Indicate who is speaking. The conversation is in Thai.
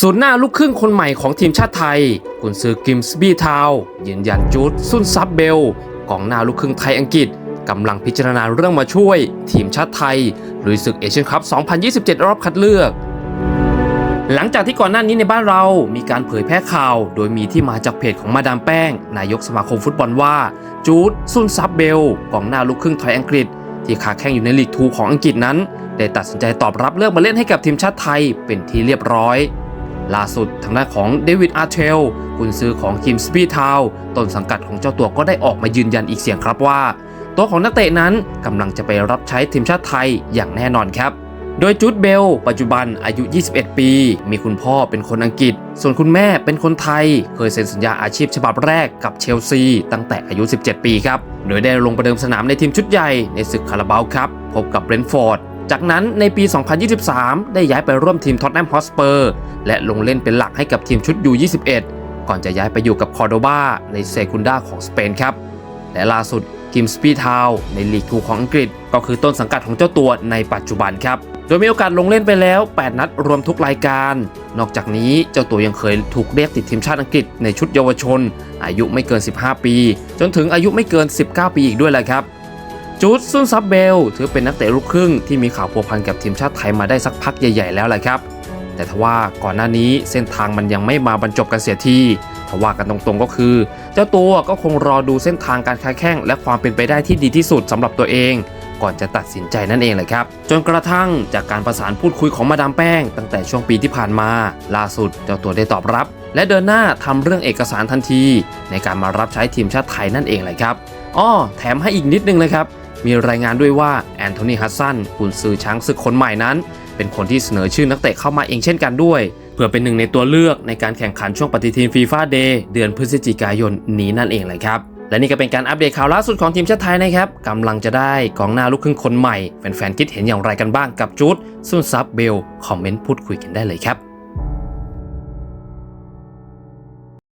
Speaker 1: ศูนย์หน้าลูกครึ่งคนใหม่ของทีมชาติไทย กุนซือกิมส์บีทาวยืนยันจูดซุนซับเบลกองหน้าลูกครึ่งไทยอังกฤษกำลังพิจารณาเรื่องมาช่วย ทีมชาติไทยลุยศึกเอเชียนคัพ 2027 รอบคัดเลือก หลังจากที่ก่อนหน้านี้ในบ้านเรามีการเผยแพร่ข่าว โดยมีที่มาจากเพจของมาดามแป้ง นายกสมาคมฟุตบอลว่า จูดซุนซับเบลกองหน้าลูกครึ่งไทยอังกฤษ ที่ค้าแข่งอยู่ในลีกทูของอังกฤษนั้น ได้ตัดสินใจตอบรับเลือกมาเล่นให้กับทีมชาติไทยเป็นที่เรียบร้อย ล่าสุดทางด้านของเดวิดอาร์เทลกุนซือของคิมสปีทาวต้นสังกัดของเจ้าตัวก็ได้ออกมายืนยันอีกเสียงครับว่า ตัวของนักเตะนั้นกำลังจะไปรับใช้ทีมชาติไทยอย่างแน่นอนครับ โดยจูดเบล ปัจจุบันอายุ 21 ปี มีคุณพ่อเป็นคนอังกฤษ ส่วนคุณแม่เป็นคนไทย เคยเซ็นสัญญาอาชีพฉบับแรกกับเชลซี ตั้งแต่อายุ 17 ปีครับ โดยได้ลงประเดิมสนามในทีมชุดใหญ่ในศึกคาราบาวครับพบกับเบรนฟอร์ด จากนั้นในปี 2023 ได้ย้ายไปร่วมทีมท็อตแนมฮอสเปอร์และลงเล่นเป็นหลักให้กับทีมชุดยู21 ก่อนจะย้ายไปอยู่กับคอร์โดบาในเซกุนดาของสเปนครับ และล่าสุดกิมสปีทาวในลีกทูของอังกฤษ ก็คือต้นสังกัดของเจ้าตัวในปัจจุบันครับ โดยมีโอกาสลงเล่นไปแล้ว 8 นัดรวมทุกรายการ นอกจากนี้เจ้าตัวยังเคยถูกเรียกติดทีมชาติอังกฤษในชุดเยาวชน อายุไม่เกิน 15 ปี จนถึงอายุไม่เกิน 19 ปีอีกด้วยแหละครับ จูดซุนซับเบลถือเป็นนักเตะลูกครึ่งที่มีข่าวพัวพันกับทีมชาติไทยมาได้สักพักใหญ่ ๆ แล้วแหละครับ แต่ทว่าก่อนหน้านี้เส้นทางมันยังไม่มาบรรจบกันเสียทีทว่ากันตรงๆก็คือ เจ้าตัวก็คงรอดูเส้นทางการค้าแข่งและความเป็นไปได้ที่ดีที่สุดสำหรับตัวเอง ก่อนจะตัดสินใจนั่นเองเลยครับ จนกระทั่งจากการประสานพูดคุยของมาดามแป้ง ตั้งแต่ช่วงปีที่ผ่านมา ล่าสุดเจ้าตัวได้ตอบรับ และเดินหน้าทำเรื่องเอกสารทันที ในการมารับใช้ทีมชาติไทยนั่นเองเลยครับอ้อแถมให้อีกนิดนึงนะครับ มีรายงานด้วยว่าแอนโทนีฮัสซันกุนซือช้างศึกคนใหม่นั้น เป็นคนที่เสนอชื่อนักเตะเข้ามาเองเช่นกันด้วย เพื่อเป็นหนึ่งในตัวเลือกในการแข่งขันช่วงปฏิทินฟีฟ่าเดย์เดือนพฤศจิกายนนี้นั่นเองเลยครับและนี่ก็เป็นการอัปเดตข่าวล่าสุดของทีมชาติไทยนะครับกำลังจะได้กองหน้าลูกครึ่งคนใหม่ แฟนๆคิดเห็นอย่างไรกันบ้างกับจูดซุนซับเบล คอมเมนต์พูดคุยกันได้เลยครับ